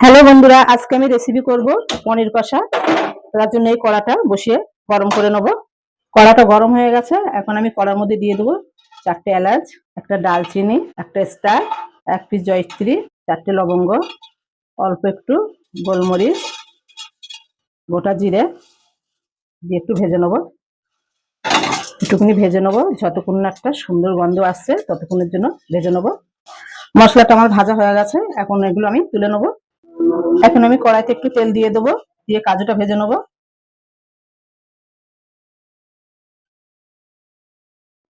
Hello বন্ধুরা, আজকে আমি রেসিপি করব পনির কষা। তার জন্য এই কড়াটা বসিয়ে গরম করে নেব। কড়াটা গরম হয়ে গেছে, এখন আমি কড়ার মধ্যে দিয়ে দেবো চারটে এলাচ, একটা ডালচিনি, একটা স্টার, এক পিস জয়ত্রী, চারটে লবঙ্গ, অল্প একটু গোলমরিচ, গোটা জিরে দিয়ে একটু ভেজে নেব। একটুখানি ভেজে নেব, যতক্ষণ না একটা সুন্দর গন্ধ আসছে ততক্ষণের জন্য ভেজে নেব। মশলাটা আমার ভাজা হয়ে গেছে, এখন এগুলো আমি তুলে নেব। এখন আমি কড়াইতে একটু তেল দিয়ে দেবো, দিয়ে কাজুটা ভেজে নেব।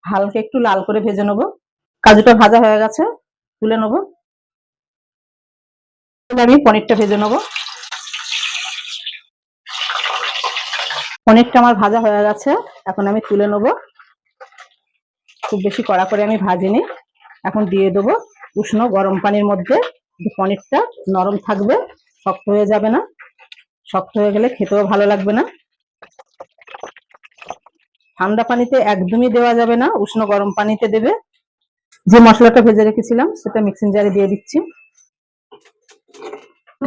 হালকা একটু লাল করে ভেজে নেব। কাজুটা ভাজা হয়ে গেছে, তুলে নেব। আমি পনিরটা ভেজে নেব। পনিরটা আমার ভাজা হয়ে গেছে, এখন আমি তুলে নেব। খুব বেশি কড়া করে আমি ভাজিনি। এখন দিয়ে দেবো উষ্ণ গরম পানির মধ্যে। পনিরটা নরম থাকবে, শক্ত হয়ে যাবে না। শক্ত হয়ে গেলে খেতেও ভালো লাগবে না। ঠান্ডা পানিতে একদমই দেওয়া যাবে না, উষ্ণ গরম পানিতে দেবে। যে মশলাটা ভেজে রেখেছিলাম, সেটা মিক্সিং জারে দিয়ে দিচ্ছি।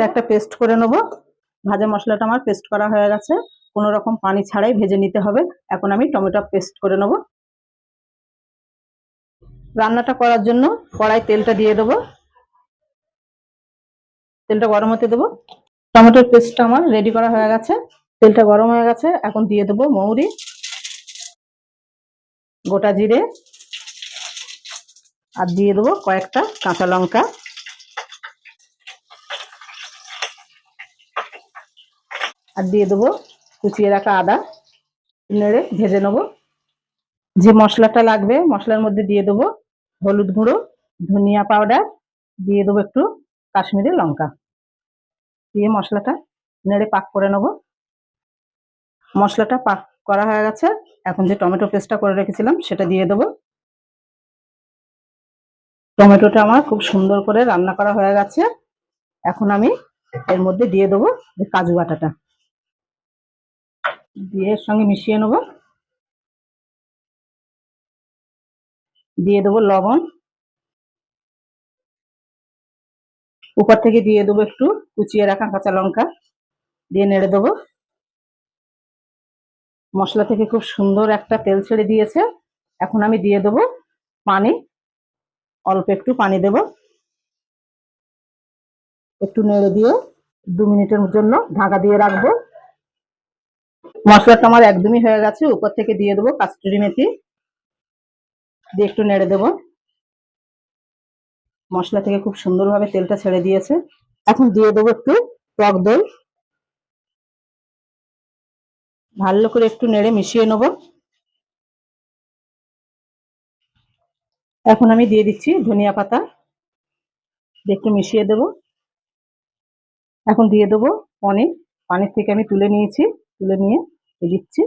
একটা পেস্ট করে নেব। ভাজা মশলাটা আমার পেস্ট করা হয়ে গেছে। কোনো রকম পানি ছাড়াই ভেজে নিতে হবে। এখন আমি টমেটো পেস্ট করে নেব। রান্নাটা করার জন্য কড়াই তেলটা দিয়ে দেবো। তেলটা গরম হতে দেবো। টমেটোর পেস্টটা আমার রেডি করা হয়ে গেছে। তেলটা গরম হয়ে গেছে, এখন দিয়ে দেবো মৌরি, গোটা জিরে, আর দিয়ে দেবো কয়েকটা কাঁচা লঙ্কা। আর দিয়ে দেবো কুচিয়ে রাখা আদা, নেড়ে ভেজে নেব। যে মশলাটা লাগবে, মশলার মধ্যে দিয়ে দেবো হলুদ গুঁড়ো, ধনিয়া পাউডার দিয়ে দেবো একটু কাশ্মীরি লঙ্কা। দিয়ে মশলাটা নেড়ে পাক করে নেব। মশলাটা পাক করা হয়ে গেছে। এখন যে টমেটো পেস্টটা করে রেখেছিলাম সেটা দিয়ে দেবো। টমেটোটা আমার খুব সুন্দর করে রান্না করা হয়ে গেছে। এখন আমি এর মধ্যে দিয়ে দেবো যে কাজু বাটাটা। দিয়ে এর সঙ্গে মিশিয়ে নেব। দিয়ে দেবো লবণ। উপর থেকে দিয়ে দেবো একটু, কুচিয়ে রাখা কাঁচা লঙ্কা, দিয়ে নেড়ে দেবো। মশলা থেকে খুব সুন্দর একটা তেল ছেড়ে দিয়েছে। এখন আমি দিয়ে দেবো পানি, অল্প একটু পানি দেব। একটু নেড়ে দিয়ে দু মিনিটের জন্য ঢাকা দিয়ে রাখব। মশলাটা আমার একদমই হয়ে গেছে, উপর থেকে দিয়ে দেবো কাস্তুরি মেথি। দিয়ে একটু নেড়ে দেবো। মশলা থেকে খুব সুন্দরভাবে তেলটা ছেড়ে দিয়েছে। এখন দিয়ে দেবো একটু টক দই। ভালো করে একটু নেড়ে মিশিয়ে নেব। এখন আমি দিয়ে দিচ্ছি ধনিয়া পাতা। একটু মিশিয়ে দেব। এখন দিয়ে দেবো পনির। পানির থেকে আমি তুলে নিয়েছি, তুলে নিয়ে দিচ্ছি।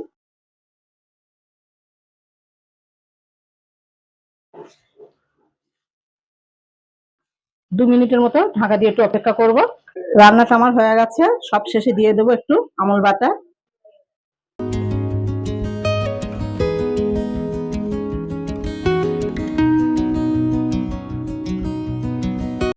দু মিনিটের মতো ঢাকা দিয়ে একটু অপেক্ষা করব। রান্নাটা আমার হয়ে গেছে। সব শেষে দিয়ে দেবো একটু আমল বাটা।